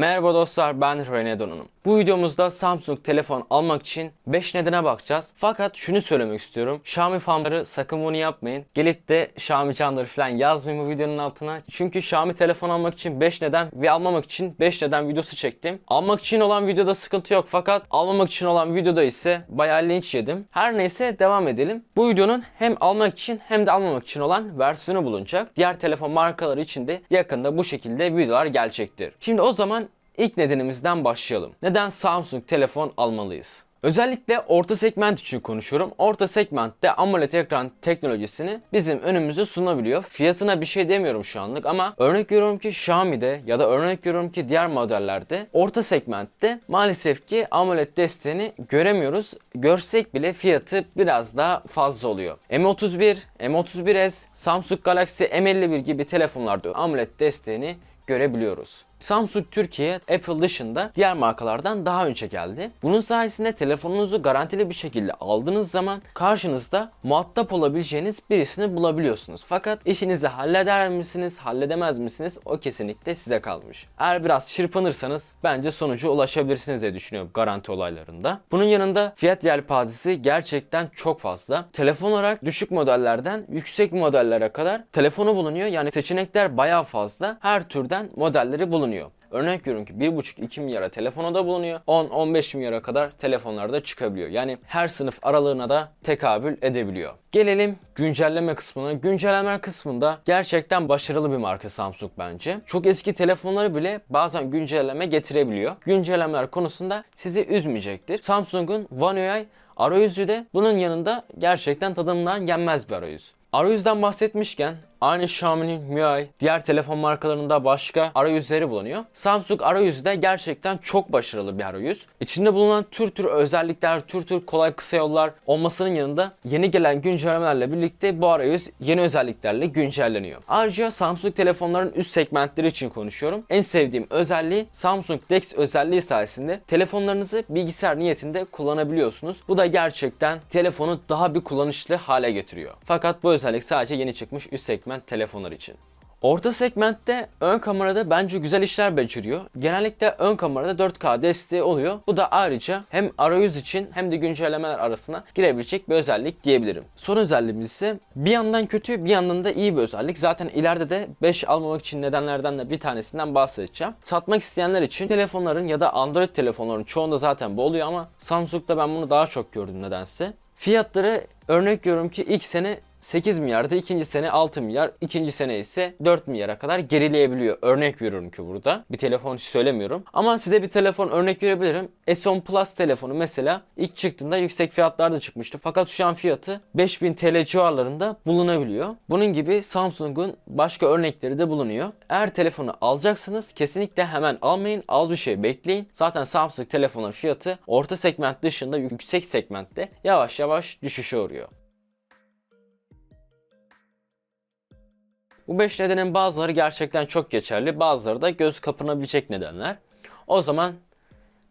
Merhaba dostlar ben Rene Donanım. Bu videomuzda Samsung telefon almak için 5 nedene bakacağız. Fakat şunu söylemek istiyorum. Xiaomi fanları sakın bunu yapmayın. Gelip de Xiaomi canları falan yazmayın bu videonun altına. Çünkü Xiaomi telefon almak için 5 neden ve almamak için 5 neden videosu çektim. Almak için olan videoda sıkıntı yok fakat almamak için olan videoda ise bayağı linç yedim. Her neyse devam edelim. Bu videonun hem almak için hem de almamak için olan versiyonu bulunacak. Diğer telefon markaları için de yakında bu şekilde videolar gelecektir. Şimdi o zaman İlk nedenimizden başlayalım. Neden Samsung telefon almalıyız? Özellikle orta segment için konuşuyorum. Orta segmentte AMOLED ekran teknolojisini bizim önümüze sunabiliyor. Fiyatına bir şey demiyorum şu anlık ama örnek veriyorum ki Xiaomi'de ya da örnek veriyorum ki diğer modellerde orta segmentte maalesef ki AMOLED desteğini göremiyoruz. Görsek bile fiyatı biraz daha fazla oluyor. M31, M31s, Samsung Galaxy M51 gibi telefonlarda AMOLED desteğini görebiliyoruz. Samsung Türkiye Apple dışında diğer markalardan daha önce geldi. Bunun sayesinde telefonunuzu garantili bir şekilde aldığınız zaman karşınızda muhatap olabileceğiniz birisini bulabiliyorsunuz. Fakat işinizi halleder misiniz, halledemez misiniz o kesinlikle size kalmış. Eğer biraz çırpınırsanız bence sonucu ulaşabilirsiniz diye düşünüyorum garanti olaylarında. Bunun yanında fiyat yelpazesi gerçekten çok fazla. Telefon olarak düşük modellerden yüksek modellere kadar telefonu bulunuyor. Yani seçenekler bayağı fazla. Her türden modelleri bulunuyor. Örnek veriyorum ki 1,5-2 milyara telefonu da bulunuyor. 10-15 milyara kadar telefonlar da çıkabiliyor. Yani her sınıf aralığına da tekabül edebiliyor. Gelelim güncelleme kısmına. Güncelleme kısmında gerçekten başarılı bir marka Samsung bence. Çok eski telefonları bile bazen güncelleme getirebiliyor. Güncellemeler konusunda sizi üzmeyecektir. Samsung'un One UI arayüzü de bunun yanında gerçekten tadından yenmez bir arayüz. Arayüzden bahsetmişken aynı Xiaomi'nin MIUI, diğer telefon markalarında başka arayüzleri bulunuyor. Samsung arayüzü de gerçekten çok başarılı bir arayüz. İçinde bulunan tür tür özellikler, tür tür kolay kısa yollar olmasının yanında yeni gelen güncellemelerle birlikte bu arayüz yeni özelliklerle güncelleniyor. Ayrıca Samsung telefonların üst segmentleri için konuşuyorum. En sevdiğim özelliği Samsung Dex özelliği sayesinde telefonlarınızı bilgisayar niyetinde kullanabiliyorsunuz. Bu da gerçekten telefonu daha bir kullanışlı hale getiriyor. Fakat bu özellik sadece yeni çıkmış üst segment telefonlar için. Orta segmentte ön kamerada bence güzel işler beceriyor. Genellikle ön kamerada 4K desteği oluyor. Bu da ayrıca hem arayüz için hem de güncellemeler arasına girebilecek bir özellik diyebilirim. Son özelliğimiz ise bir yandan kötü bir yandan da iyi bir özellik. Zaten ileride de 5 almamak için nedenlerden de bir tanesinden bahsedeceğim. Satmak isteyenler için telefonların ya da Android telefonların çoğunda zaten bu oluyor ama Samsung'da ben bunu daha çok gördüm nedense. Fiyatları örnek veriyorum ki ilk sene 8 milyarda ikinci sene 6 milyar, ikinci sene ise 4 milyara kadar gerileyebiliyor. Örnek veriyorum ki burada. Bir telefon söylemiyorum. Ama size bir telefon örnek verebilirim. S10 Plus telefonu mesela ilk çıktığında yüksek fiyatlarda çıkmıştı. Fakat şu an fiyatı 5000 TL civarlarında bulunabiliyor. Bunun gibi Samsung'un başka örnekleri de bulunuyor. Eğer telefonu alacaksınız kesinlikle hemen almayın. Az bir şey bekleyin. Zaten Samsung telefonun fiyatı orta segment dışında yüksek segmentte yavaş yavaş düşüşe uğruyor. Bu 5 nedenin bazıları gerçekten çok geçerli, bazıları da göz kapanabilecek nedenler. O zaman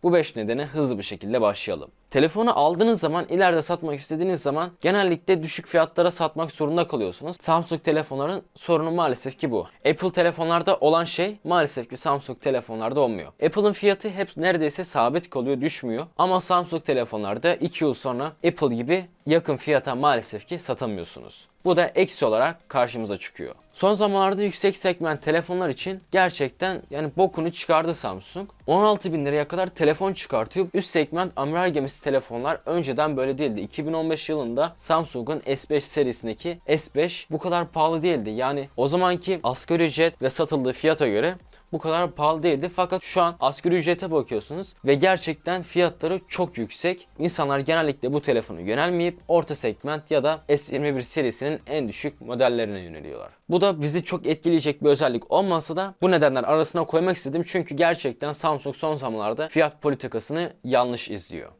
bu 5 nedene hızlı bir şekilde başlayalım. Telefonu aldığınız zaman ileride satmak istediğiniz zaman genellikle düşük fiyatlara satmak zorunda kalıyorsunuz. Samsung telefonların sorunu maalesef ki bu. Apple telefonlarda olan şey maalesef ki Samsung telefonlarda olmuyor. Apple'ın fiyatı hep neredeyse sabit kalıyor, düşmüyor. Ama Samsung telefonlarda 2 yıl sonra Apple gibi yakın fiyata maalesef ki satamıyorsunuz. Bu da eksi olarak karşımıza çıkıyor. Son zamanlarda yüksek segment telefonlar için gerçekten yani bokunu çıkardı Samsung. 16 bin liraya kadar telefon çıkartıyor. Üst segment amiral gemisi telefonlar önceden böyle değildi. 2015 yılında Samsung'un S5 serisindeki S5 bu kadar pahalı değildi. Yani o zamanki asgari ücret ve satıldığı fiyata göre bu kadar pahalı değildi. Fakat şu an asgari ücrete bakıyorsunuz ve gerçekten fiyatları çok yüksek. İnsanlar genellikle bu telefonu yönelmeyip orta segment ya da S21 serisinin en düşük modellerine yöneliyorlar. Bu da bizi çok etkileyecek bir özellik olmasa da bu nedenler arasına koymak istedim. Çünkü gerçekten Samsung son zamanlarda fiyat politikasını yanlış izliyor.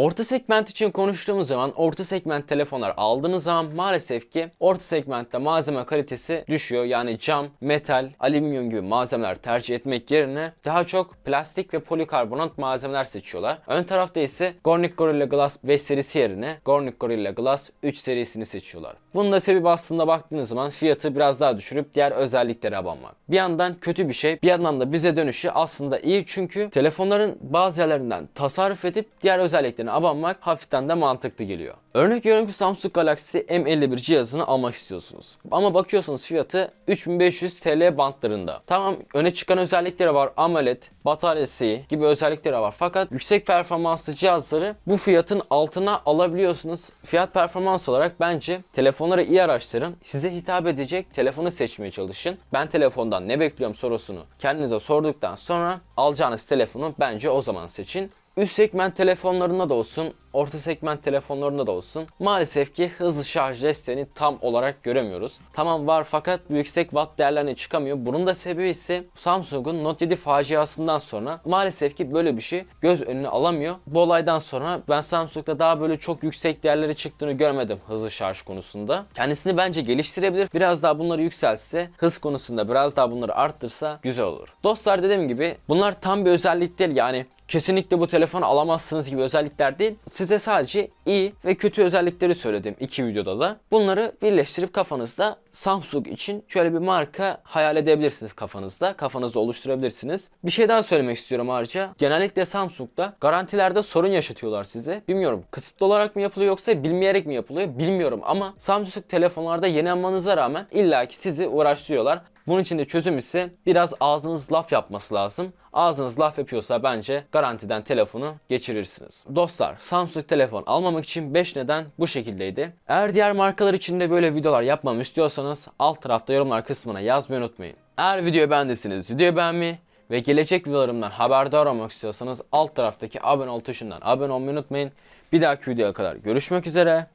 Orta segment için konuştuğumuz zaman orta segment telefonlar aldığınız zaman maalesef ki orta segmentte malzeme kalitesi düşüyor. Yani cam, metal, alüminyum gibi malzemeler tercih etmek yerine daha çok plastik ve polikarbonat malzemeler seçiyorlar. Ön tarafta ise Gornick Gorilla Glass 5 serisi yerine Gornick Gorilla Glass 3 serisini seçiyorlar. Bunun da sebebi aslında baktığınız zaman fiyatı biraz daha düşürüp diğer özelliklere abanmak. Bir yandan kötü bir şey, bir yandan da bize dönüşü aslında iyi çünkü telefonların bazı yerlerinden tasarruf edip diğer özelliklerine abanmak hafiften de mantıklı geliyor. Örnek veriyorum ki Samsung Galaxy M51 cihazını almak istiyorsunuz. Ama bakıyorsunuz fiyatı 3500 TL bantlarında. Tamam öne çıkan özellikleri var. AMOLED, bataryası gibi özellikleri var. Fakat yüksek performanslı cihazları bu fiyatın altına alabiliyorsunuz. Fiyat performans olarak bence telefonları iyi araştırın. Size hitap edecek telefonu seçmeye çalışın. Ben telefondan ne bekliyorum sorusunu kendinize sorduktan sonra alacağınız telefonu bence o zaman seçin. Üst segment telefonlarında da olsun, orta segment telefonlarında da olsun maalesef ki hızlı şarj desteğini tam olarak göremiyoruz. Tamam var fakat yüksek watt değerlerine çıkamıyor. Bunun da sebebi ise Samsung'un Note 7 faciasından sonra maalesef ki böyle bir şey göz önüne alamıyor. Bu olaydan sonra ben Samsung'da daha böyle çok yüksek değerleri çıktığını görmedim hızlı şarj konusunda. Kendisini bence geliştirebilir. Biraz daha bunları yükseltse, hız konusunda biraz daha bunları arttırsa güzel olur. Dostlar dediğim gibi bunlar tam bir özellik değil yani kesinlikle bu telefonu alamazsınız gibi özellikler değil. Size sadece iyi ve kötü özellikleri söyledim iki videoda da. Bunları birleştirip kafanızda Samsung için şöyle bir marka hayal edebilirsiniz kafanızda. Kafanızda oluşturabilirsiniz. Bir şey daha söylemek istiyorum ayrıca. Genellikle Samsung'da garantilerde sorun yaşatıyorlar size. Bilmiyorum kısıtlı olarak mı yapılıyor yoksa bilmeyerek mi yapılıyor bilmiyorum ama Samsung telefonlarda yeni almanıza rağmen illaki sizi uğraştırıyorlar. Bunun için de çözüm ise biraz ağzınız laf yapması lazım. Ağzınız laf yapıyorsa bence garantiden telefonu geçirirsiniz. Dostlar Samsung telefon almamak için 5 neden bu şekildeydi. Eğer diğer markalar için de böyle videolar yapmamı istiyorsanız alt tarafta yorumlar kısmına yazmayı unutmayın. Eğer videoyu beğendiyseniz videoyu beğenmeyi ve gelecek videolarımdan haberdar olmak istiyorsanız alt taraftaki abone ol tuşundan abone olmayı unutmayın. Bir dahaki videoya kadar görüşmek üzere.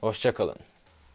Hoşçakalın.